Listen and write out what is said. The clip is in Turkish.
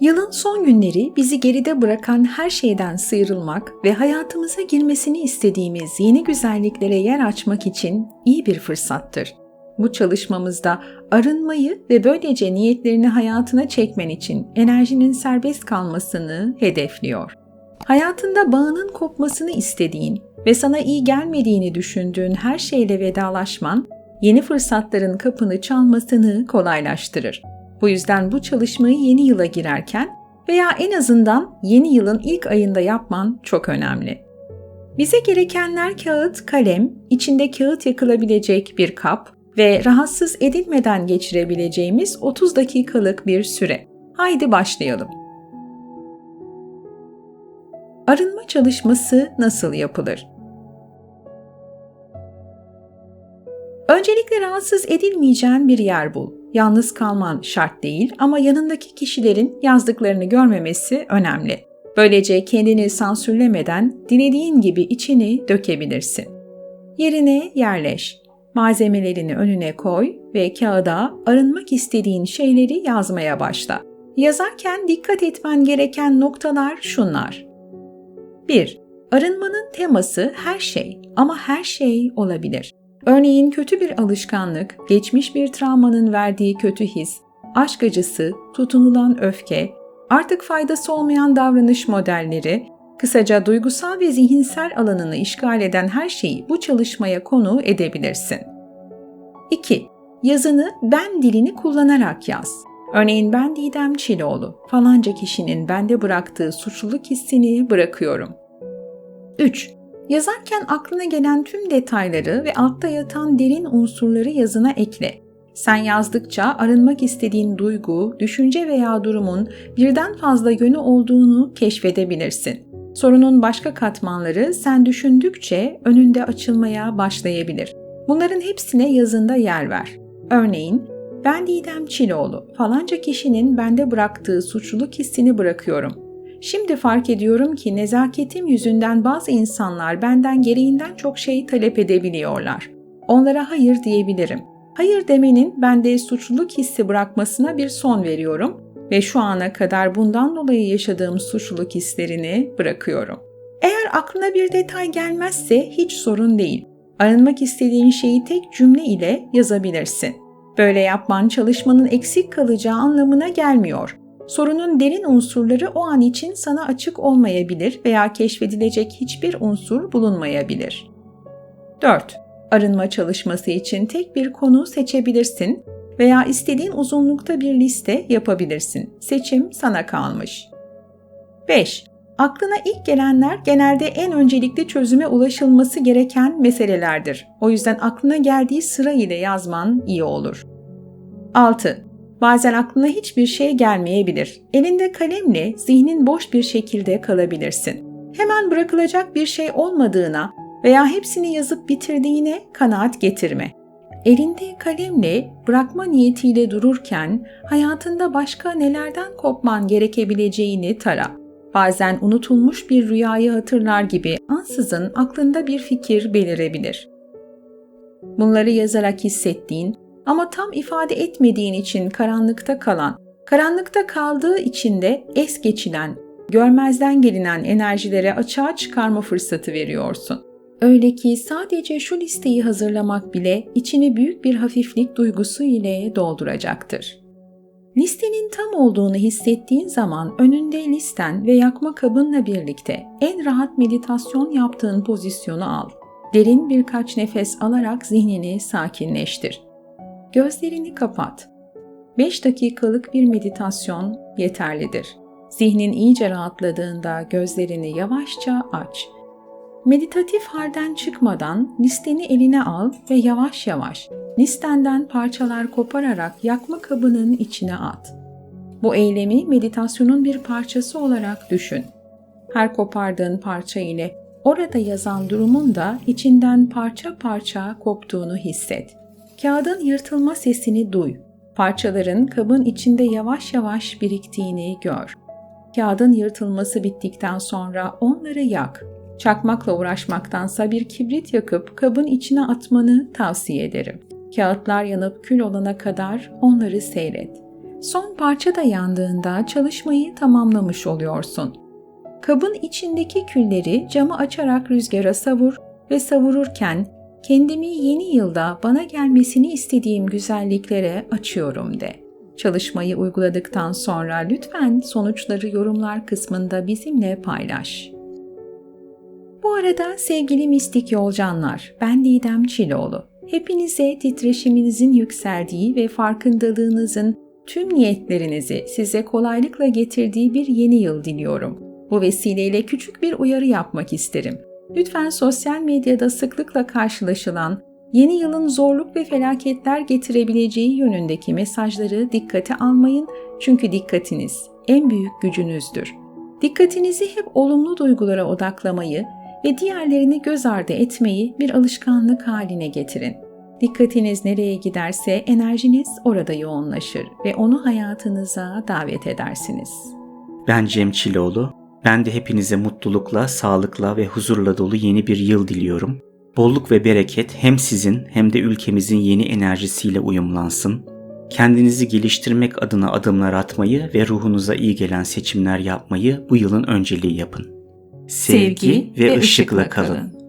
Yılın son günleri bizi geride bırakan her şeyden sıyrılmak ve hayatımıza girmesini istediğimiz yeni güzelliklere yer açmak için iyi bir fırsattır. Bu çalışmamızda arınmayı ve böylece niyetlerini hayatına çekmen için enerjinin serbest kalmasını hedefliyor. Hayatında bağının kopmasını istediğin ve sana iyi gelmediğini düşündüğün her şeyle vedalaşman, yeni fırsatların kapını çalmasını kolaylaştırır. Bu yüzden bu çalışmayı yeni yıla girerken veya en azından yeni yılın ilk ayında yapman çok önemli. Bize gerekenler kağıt, kalem, içinde kağıt yakılabilecek bir kap ve rahatsız edilmeden geçirebileceğimiz 30 dakikalık bir süre. Haydi başlayalım. Arınma çalışması nasıl yapılır? Öncelikle rahatsız edilmeyeceğin bir yer bul. Yalnız kalman şart değil ama yanındaki kişilerin yazdıklarını görmemesi önemli. Böylece kendini sansürlemeden dilediğin gibi içini dökebilirsin. Yerine yerleş. Malzemelerini önüne koy ve kağıda arınmak istediğin şeyleri yazmaya başla. Yazarken dikkat etmen gereken noktalar şunlar. 1. Arınmanın teması her şey ama her şey olabilir. Örneğin kötü bir alışkanlık, geçmiş bir travmanın verdiği kötü his, aşk acısı, tutunulan öfke, artık faydası olmayan davranış modelleri, kısaca duygusal ve zihinsel alanını işgal eden her şeyi bu çalışmaya konu edebilirsin. 2. Yazını ben dilini kullanarak yaz. Örneğin ben Didem Çiloğlu, falanca kişinin bende bıraktığı suçluluk hissini bırakıyorum. 3. Yazarken aklına gelen tüm detayları ve altta yatan derin unsurları yazına ekle. Sen yazdıkça arınmak istediğin duygu, düşünce veya durumun birden fazla yönü olduğunu keşfedebilirsin. Sorunun başka katmanları sen düşündükçe önünde açılmaya başlayabilir. Bunların hepsine yazında yer ver. Örneğin, ben Didem Çiloğlu, falanca kişinin bende bıraktığı suçluluk hissini bırakıyorum. Şimdi fark ediyorum ki nezaketim yüzünden bazı insanlar benden gereğinden çok şey talep edebiliyorlar. Onlara hayır diyebilirim. Hayır demenin bende suçluluk hissi bırakmasına bir son veriyorum ve şu ana kadar bundan dolayı yaşadığım suçluluk hislerini bırakıyorum. Eğer aklına bir detay gelmezse hiç sorun değil. Arınmak istediğin şeyi tek cümle ile yazabilirsin. Böyle yapman çalışmanın eksik kalacağı anlamına gelmiyor sorunun derin unsurları o an için sana açık olmayabilir veya keşfedilecek hiçbir unsur bulunmayabilir. 4. Arınma çalışması için tek bir konu seçebilirsin veya istediğin uzunlukta bir liste yapabilirsin. Seçim sana kalmış. 5. Aklına ilk gelenler genelde en öncelikli çözüme ulaşılması gereken meselelerdir. O yüzden aklına geldiği sıra ile yazman iyi olur. 6. Bazen aklına hiçbir şey gelmeyebilir. Elinde kalemle zihnin boş bir şekilde kalabilirsin. Hemen bırakılacak bir şey olmadığına veya hepsini yazıp bitirdiğine kanaat getirme. Elinde kalemle bırakma niyetiyle dururken hayatında başka nelerden kopman gerekebileceğini tara. Bazen unutulmuş bir rüyayı hatırlar gibi ansızın aklında bir fikir belirebilir. Bunları yazarak hissettiğin ama tam ifade etmediğin için karanlıkta kalan, karanlıkta kaldığı için de es geçilen, görmezden gelinen enerjilere açığa çıkarma fırsatı veriyorsun. Öyle ki sadece şu listeyi hazırlamak bile içini büyük bir hafiflik duygusu ile dolduracaktır. Listenin tam olduğunu hissettiğin zaman önünde listen ve yakma kabınla birlikte en rahat meditasyon yaptığın pozisyonu al. Derin birkaç nefes alarak zihnini sakinleştir. Gözlerini kapat. 5 dakikalık bir meditasyon yeterlidir. Zihnin iyice rahatladığında gözlerini yavaşça aç. Meditatif halden çıkmadan listeni eline al ve yavaş yavaş listenden parçalar kopararak yakma kabının içine at. Bu eylemi meditasyonun bir parçası olarak düşün. Her kopardığın parça ile orada yazan durumun da içinden parça parça koptuğunu hisset. Kağıdın yırtılma sesini duy. Parçaların kabın içinde yavaş yavaş biriktiğini gör. Kağıdın yırtılması bittikten sonra onları yak. Çakmakla uğraşmaktansa bir kibrit yakıp kabın içine atmanı tavsiye ederim. Kağıtlar yanıp kül olana kadar onları seyret. Son parça da yandığında çalışmayı tamamlamış oluyorsun. Kabın içindeki külleri camı açarak rüzgara savur ve savururken kendimi yeni yılda bana gelmesini istediğim güzelliklere açıyorum de. Çalışmayı uyguladıktan sonra lütfen sonuçları yorumlar kısmında bizimle paylaş. Bu arada sevgili mistik yolcanlar, ben Didem Çiloğlu. Hepinize titreşiminizin yükseldiği ve farkındalığınızın tüm niyetlerinizi size kolaylıkla getirdiği bir yeni yıl diliyorum. Bu vesileyle küçük bir uyarı yapmak isterim. Lütfen sosyal medyada sıklıkla karşılaşılan yeni yılın zorluk ve felaketler getirebileceği yönündeki mesajları dikkate almayın çünkü dikkatiniz en büyük gücünüzdür. Dikkatinizi hep olumlu duygulara odaklamayı ve diğerlerini göz ardı etmeyi bir alışkanlık haline getirin. Dikkatiniz nereye giderse enerjiniz orada yoğunlaşır ve onu hayatınıza davet edersiniz. Ben Cem Çiloğlu. Ben de hepinize mutlulukla, sağlıkla ve huzurla dolu yeni bir yıl diliyorum. Bolluk ve bereket hem sizin hem de ülkemizin yeni enerjisiyle uyumlansın. Kendinizi geliştirmek adına adımlar atmayı ve ruhunuza iyi gelen seçimler yapmayı bu yılın önceliği yapın. Sevgi, ve, ışıkla kalın.